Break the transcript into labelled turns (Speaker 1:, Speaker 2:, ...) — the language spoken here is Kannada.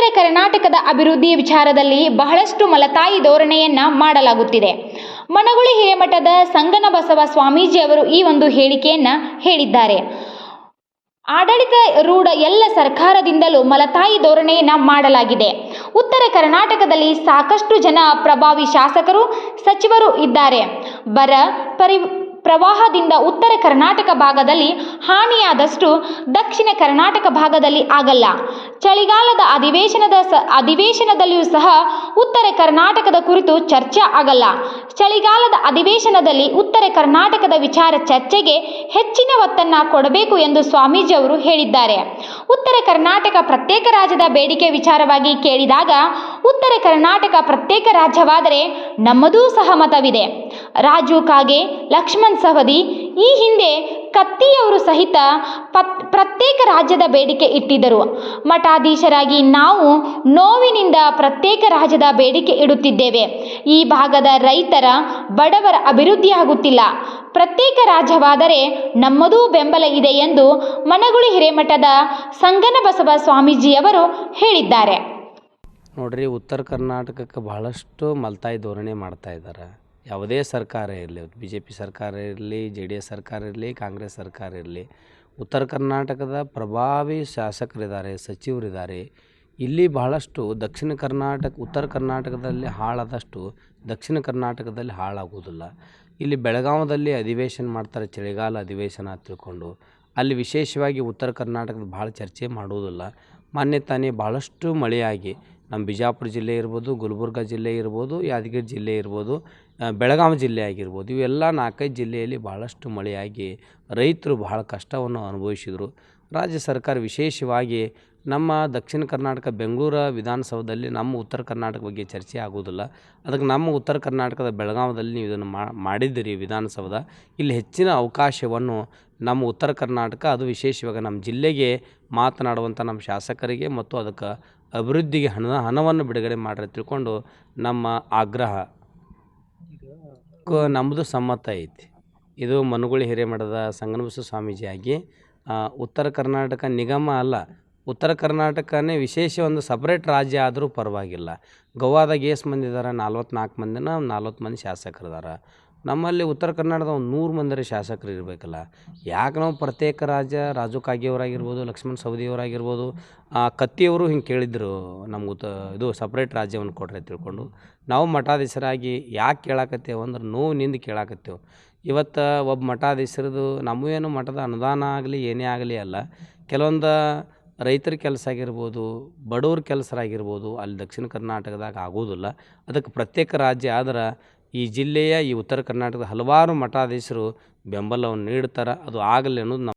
Speaker 1: ಉತ್ತರ ಕರ್ನಾಟಕದ ಅಭಿವೃದ್ಧಿ ವಿಚಾರದಲ್ಲಿ ಬಹಳಷ್ಟು ಮಲತಾಯಿ ಧೋರಣೆಯನ್ನ ಮಾಡಲಾಗುತ್ತಿದೆ. ಮನಗುಳಿ ಹಿರೇಮಠದ ಸಂಗನ ಬಸವ ಸ್ವಾಮೀಜಿ ಅವರು ಈ ಒಂದು ಹೇಳಿಕೆಯನ್ನ ಹೇಳಿದ್ದಾರೆ. ಆಡಳಿತ ರೂಢ ಎಲ್ಲ ಸರ್ಕಾರದಿಂದಲೂ ಮಲತಾಯಿ ಧೋರಣೆಯನ್ನ ಮಾಡಲಾಗಿದೆ. ಉತ್ತರ ಕರ್ನಾಟಕದಲ್ಲಿ ಸಾಕಷ್ಟು ಜನ ಪ್ರಭಾವಿ ಶಾಸಕರು, ಸಚಿವರು ಇದ್ದಾರೆ. ಬರ ಪರಿ ಪ್ರವಾಹದಿಂದ ಉತ್ತರ ಕರ್ನಾಟಕ ಭಾಗದಲ್ಲಿ ಹಾನಿಯಾದಷ್ಟು ದಕ್ಷಿಣ ಕರ್ನಾಟಕ ಭಾಗದಲ್ಲಿ ಆಗಲ್ಲ. ಚಳಿಗಾಲದ ಅಧಿವೇಶನದ ಸ, ಅಧಿವೇಶನದಲ್ಲಿಯೂ ಸಹ ಉತ್ತರ ಕರ್ನಾಟಕದ ಕುರಿತು ಚರ್ಚೆ ಆಗಲ್ಲ. ಚಳಿಗಾಲದ ಅಧಿವೇಶನದಲ್ಲಿ ಉತ್ತರ ಕರ್ನಾಟಕದ ವಿಚಾರ ಚರ್ಚೆಗೆ ಹೆಚ್ಚಿನ ಒತ್ತನ್ನು ಕೊಡಬೇಕು ಎಂದು ಸ್ವಾಮೀಜಿ ಅವರು ಹೇಳಿದ್ದಾರೆ. ಉತ್ತರ ಕರ್ನಾಟಕ ಪ್ರತ್ಯೇಕ ರಾಜ್ಯದ ಬೇಡಿಕೆ ವಿಚಾರವಾಗಿ ಕೇಳಿದಾಗ, ಉತ್ತರ ಕರ್ನಾಟಕ ಪ್ರತ್ಯೇಕ ರಾಜ್ಯವಾದರೆ ನಮ್ಮದೂ ಸಹಮತವಿದೆ ರಾಜು ಕಾಗೆ, ಲಕ್ಷ್ಮಣ್ ಸವದಿ, ಈ ಹಿಂದೆ ಕತ್ತಿಯವರು ಸಹಿತ ಪತ್, ಪ್ರತ್ಯೇಕ ರಾಜ್ಯದ ಬೇಡಿಕೆ ಇಟ್ಟಿದ್ದರು. ಮಠಾಧೀಶರಾಗಿ ನಾವು ನೋವಿನಿಂದ ಪ್ರತ್ಯೇಕ ರಾಜ್ಯದ ಬೇಡಿಕೆ ಇಡುತ್ತಿದ್ದೇವೆ. ಈ ಭಾಗದ ರೈತರ ಬಡವರ ಅಭಿವೃದ್ಧಿಯಾಗುತ್ತಿಲ್ಲ ಪ್ರತ್ಯೇಕ ರಾಜ್ಯವಾದರೆ ನಮ್ಮದೂ ಬೆಂಬಲ ಇದೆ ಎಂದು ಮನಗುಳಿ ಹಿರೇಮಠದ ಸಂಗನಬಸವ ಸ್ವಾಮೀಜಿಯವರು ಹೇಳಿದ್ದಾರೆ.
Speaker 2: ನೋಡ್ರಿ, ಉತ್ತರ ಕರ್ನಾಟಕಕ್ಕೆ ಬಹಳಷ್ಟು ಮಲ್ತಾಯಿ ಧೋರಣೆ ಮಾಡ್ತಾ ಇದ್ದಾರೆ. ಯಾವುದೇ ಸರ್ಕಾರ ಇರಲಿ ಬಿ ಜೆ ಪಿ ಸರ್ಕಾರ ಇರಲಿ, ಜೆ ಡಿ ಎಸ್ ಸರ್ಕಾರ ಇರಲಿ, ಕಾಂಗ್ರೆಸ್ ಸರ್ಕಾರ ಇರಲಿ, ಉತ್ತರ ಕರ್ನಾಟಕದ ಪ್ರಭಾವಿ ಶಾಸಕರಿದ್ದಾರೆ, ಸಚಿವರಿದ್ದಾರೆ. ಇಲ್ಲಿ ಬಹಳಷ್ಟು ದಕ್ಷಿಣ ಕರ್ನಾಟಕ, ಉತ್ತರ ಕರ್ನಾಟಕದಲ್ಲಿ ಹಾಳಾದಷ್ಟು ದಕ್ಷಿಣ ಕರ್ನಾಟಕದಲ್ಲಿ ಹಾಳಾಗುವುದಿಲ್ಲ. ಇಲ್ಲಿ ಬೆಳಗಾವದಲ್ಲಿ ಅಧಿವೇಶನ ಮಾಡ್ತಾರೆ, ಚಳಿಗಾಲ ಅಧಿವೇಶನ ತಿಳ್ಕೊಂಡು. ಅಲ್ಲಿ ವಿಶೇಷವಾಗಿ ಉತ್ತರ ಕರ್ನಾಟಕದ ಭಾಳ ಚರ್ಚೆ ಮಾಡುವುದಿಲ್ಲ. ಮೊನ್ನೆ ತಾನೇ ಭಾಳಷ್ಟು ಮಳೆಯಾಗಿ ನಮ್ಮ ಬಿಜಾಪುರ ಜಿಲ್ಲೆ ಇರ್ಬೋದು, ಗುಲ್ಬರ್ಗ ಜಿಲ್ಲೆ ಇರ್ಬೋದು, ಯಾದಗಿರಿ ಜಿಲ್ಲೆ ಇರ್ಬೋದು ಬೆಳಗಾವಿ ಜಿಲ್ಲೆ ಆಗಿರ್ಬೋದು, ಇವೆಲ್ಲ ನಾಲ್ಕೈದು ಜಿಲ್ಲೆಯಲ್ಲಿ ಭಾಳಷ್ಟು ಮಳೆಯಾಗಿ ರೈತರು ಬಹಳ ಕಷ್ಟವನ್ನು ಅನುಭವಿಸಿದರು. ರಾಜ್ಯ ಸರ್ಕಾರ ವಿಶೇಷವಾಗಿ ನಮ್ಮ ದಕ್ಷಿಣ ಕರ್ನಾಟಕ, ಬೆಂಗಳೂರು ವಿಧಾನಸೌಧದಲ್ಲಿ ನಮ್ಮ ಉತ್ತರ ಕರ್ನಾಟಕ ಬಗ್ಗೆ ಚರ್ಚೆ ಆಗೋದಿಲ್ಲ ಅದಕ್ಕೆ ನಮ್ಮ ಉತ್ತರ ಕರ್ನಾಟಕದ ಬೆಳಗಾವದಲ್ಲಿ ನೀವು ಇದನ್ನು ಮಾಡಿದ್ದೀರಿ ವಿಧಾನಸೌಧ. ಇಲ್ಲಿ ಹೆಚ್ಚಿನ ಅವಕಾಶವನ್ನು ನಮ್ಮ ಉತ್ತರ ಕರ್ನಾಟಕ, ಅದು ವಿಶೇಷವಾಗಿ ನಮ್ಮ ಜಿಲ್ಲೆಗೆ ಮಾತನಾಡುವಂಥ ನಮ್ಮ ಶಾಸಕರಿಗೆ ಮತ್ತು ಅದಕ್ಕೆ ಅಭಿವೃದ್ಧಿಗೆ ಹಣ, ಹಣವನ್ನು ಬಿಡುಗಡೆ ಮಾಡ್ರಿ ತಿಳ್ಕೊಂಡು ನಮ್ಮ ಆಗ್ರಹ. ನಮ್ಮದು ಸಮ್ಮತ ಐತಿ. ಇದು ಮನುಗುಳಿ ಹಿರೇಮಠದ ಸಂಗನಬಸವ ಸ್ವಾಮೀಜಿಯಾಗಿ ಉತ್ತರ ಕರ್ನಾಟಕ ನಿಗಮ ಅಲ್ಲ, ಉತ್ತರ ಕರ್ನಾಟಕನೇ ವಿಶೇಷ ಒಂದು ಸಪ್ರೇಟ್ ರಾಜ್ಯ ಆದರೂ ಪರವಾಗಿಲ್ಲ. ಗೋವಾದಾಗ ಎಷ್ಟು ಮಂದಿ ಇದ್ದಾರೆ ನಲ್ವತ್ನಾಲ್ಕು ಮಂದಿನ ನಲ್ವತ್ತು ಮಂದಿ ಶಾಸಕರು ಇದಾರೆ ನಮ್ಮಲ್ಲಿ ಉತ್ತರ ಕರ್ನಾಟಕದ ಒಂದು ನೂರು ಮಂದಿರ ಶಾಸಕರು ಇರಬೇಕಲ್ಲ. ಯಾಕೆ ನಾವು ಪ್ರತ್ಯೇಕ ರಾಜ್ಯ, ರಾಜು ಕಾಗೆಯವರಾಗಿರ್ಬೋದು, ಲಕ್ಷ್ಮಣ್ ಸವದಿಯವರಾಗಿರ್ಬೋದು ಕತ್ತಿಯವರು ಹಿಂಗೆ ಕೇಳಿದ್ರು ನಮ್ಗೆ ಉತ್ತ, ಇದು ಸಪ್ರೇಟ್ ರಾಜ್ಯವನ್ನು ಕೊಡ್ರಿ ತಿಳ್ಕೊಂಡು, ನಾವು ಮಠಾಧೀಶರಾಗಿ ಯಾಕೆ ಕೇಳಾಕತ್ತೇವೆ ಅಂದ್ರೆ ನೋವಿನಿಂದ ಕೇಳಾಕತ್ತೇವೆ. ಇವತ್ತು ಒಬ್ಬ ಮಠಾಧೀಶರದು ನಮ್ಮವೇನು ಮಠದ ಅನುದಾನ ಆಗಲಿ, ಏನೇ ಆಗಲಿ ಅಲ್ಲ, ಕೆಲವೊಂದು ರೈತರ ಕೆಲಸ ಆಗಿರ್ಬೋದು, ಬಡವ್ರ ಕೆಲಸರಾಗಿರ್ಬೋದು, ಅಲ್ಲಿ ದಕ್ಷಿಣ ಕರ್ನಾಟಕದಾಗ ಆಗೋದಿಲ್ಲ. ಅದಕ್ಕೆ ಪ್ರತ್ಯೇಕ ರಾಜ್ಯ ಆದ್ರೆ ಈ ಜಿಲ್ಲೆಯ ಈ ಉತ್ತರ ಕರ್ನಾಟಕದ ಹಲವಾರು ಮಠಾಧೀಶರು ಬೆಂಬಲವನ್ನು ನೀಡ್ತಾರೆ ಅದು ಆಗಲಿ ಅನ್ನೋದು ನಮ್ಮ